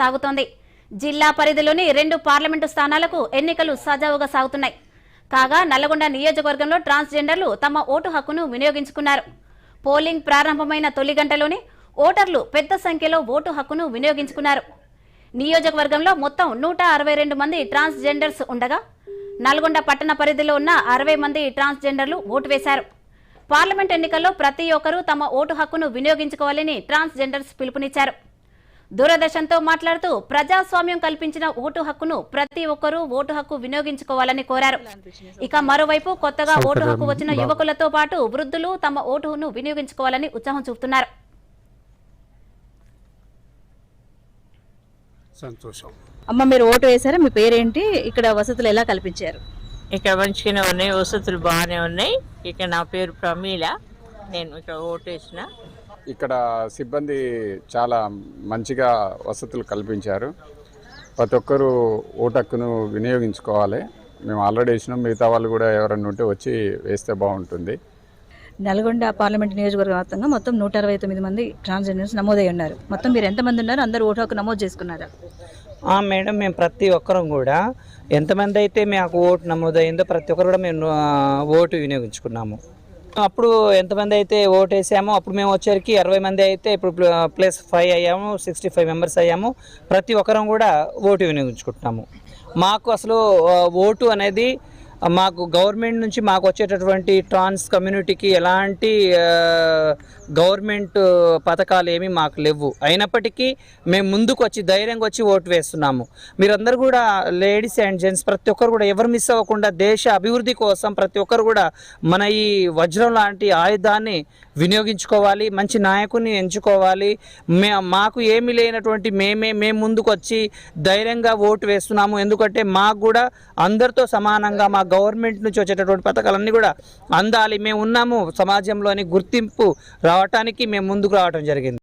సాగుతోంది జిల్లా పరిధిలోని రెండు పార్లమెంటు స్థానాలకు ఎన్నికలు సజావుగా సాగుతున్నాయి. కాగా నల్లగొండ నియోజకవర్గంలో ట్రాన్స్జెండర్లు తమ ఓటు హక్కును వినియోగించుకున్నారు. పోలింగ్ ప్రారంభమైన తొలి గంటలోనే ఓటర్లు పెద్ద సంఖ్యలో ఓటు హక్కును వినియోగించుకున్నారు. నియోజకవర్గంలో మొత్తం నూట అరవై రెండు మంది ట్రాన్స్జెండర్స్ ఉండగా నల్గొండ పట్టణ పరిధిలో ఉన్న అరవై మంది ట్రాన్స్జెండర్లు ఓటు వేశారు. పార్లమెంట్ ఎన్నికల్లో ప్రతి ఒక్కరూ తమ ఓటు హక్కును వినియోగించుకోవాలని ట్రాన్స్జెండర్స్ పిలుపునిచ్చారు. దూరదర్శన్తో మాట్లాడుతూ ప్రజాస్వామ్యం కల్పించిన ఓటు హక్కును ప్రతి ఒక్కరూ ఓటు హక్కు వినియోగించుకోవాలని కోరారు. ఇక మరోవైపు కొత్తగా ఓటు హక్కు వచ్చిన యువకులతో పాటు వృద్ధులు తమ ఓటును వినియోగించుకోవాలని ఉత్సాహం చూపుతున్నారు. సంతోషం. అమ్మ మీరు ఓటు వేశారా? మీ పేరేంటి? ఇక్కడ వసతులు ఎలా కల్పించారు? ఇక్కడ మంచిగానే ఉన్నాయి వసతులు బాగానే ఉన్నాయి. ఇక నా పేరు ప్రమీల. నేను ఇక్కడ ఓటు వేసిన. ఇక్కడ సిబ్బంది చాలా మంచిగా వసతులు కల్పించారు. ప్రతి ఒక్కరూ ఓటు హక్కును వినియోగించుకోవాలి. మేము ఆల్రెడీ వేసినాం. మిగతా వాళ్ళు కూడా ఎవరన్నా ఉంటే వచ్చి వేస్తే బాగుంటుంది. నల్గొండ పార్లమెంట్ నియోజకవర్గ వ్యాప్తంగా మొత్తం నూట అరవై తొమ్మిది మంది ట్రాన్స్జెండర్స్ నమోదై ఉన్నారు. మొత్తం మీరు ఎంతమంది ఉన్నారు అందరూ ఓటు హక్కు నమోదు చేసుకున్నారా? ఆ, మేడం మేము ప్రతి ఒక్కరం కూడా ఎంతమంది అయితే మాకు ఓటు నమోదైందో ప్రతి ఒక్కరు కూడా మేము ఓటు వినియోగించుకున్నాము. అప్పుడు ఎంతమంది అయితే ఓటు వేసామో అప్పుడు మేము వచ్చేసరికి అరవై మంది అయితే ఇప్పుడు ప్లస్ ఫైవ్ అయ్యాము సిక్స్టీ ఫైవ్ మెంబర్స్ అయ్యాము. ప్రతి ఒక్కరం కూడా ఓటు వినియోగించుకుంటున్నాము. మాకు అసలు ఓటు అనేది మాకు గవర్నమెంట్ నుంచి మాకు వచ్చేటటువంటి ట్రాన్స్ కమ్యూనిటీకి ఎలాంటి గవర్నమెంట్ పథకాలు ఏమీ మాకు లేవు. అయినప్పటికీ మేము ముందుకు వచ్చి ధైర్యంగా వచ్చి ఓటు వేస్తున్నాము. మీరందరూ కూడా లేడీస్ అండ్ జెంట్స్ ప్రతి ఒక్కరు కూడా ఎవరు మిస్ అవ్వకుండా దేశ అభివృద్ధి కోసం ప్రతి ఒక్కరు కూడా మన ఈ వజ్రం లాంటి ఆయుధాన్ని వినియోగించుకోవాలి మంచి నాయకుని ఎంచుకోవాలి. మే మాకు ఏమీ లేనటువంటి మేమే మేము ముందుకు వచ్చి ధైర్యంగా ఓటు వేస్తున్నాము. ఎందుకంటే మాకు కూడా అందరితో సమానంగా మా గవర్నమెంట్ నుంచి వచ్చేటటువంటి పథకాలన్నీ కూడా అందాలి. మేము ఉన్నాము సమాజంలోని గుర్తింపు రావటానికి మేము ముందుకు రావటం జరిగింది.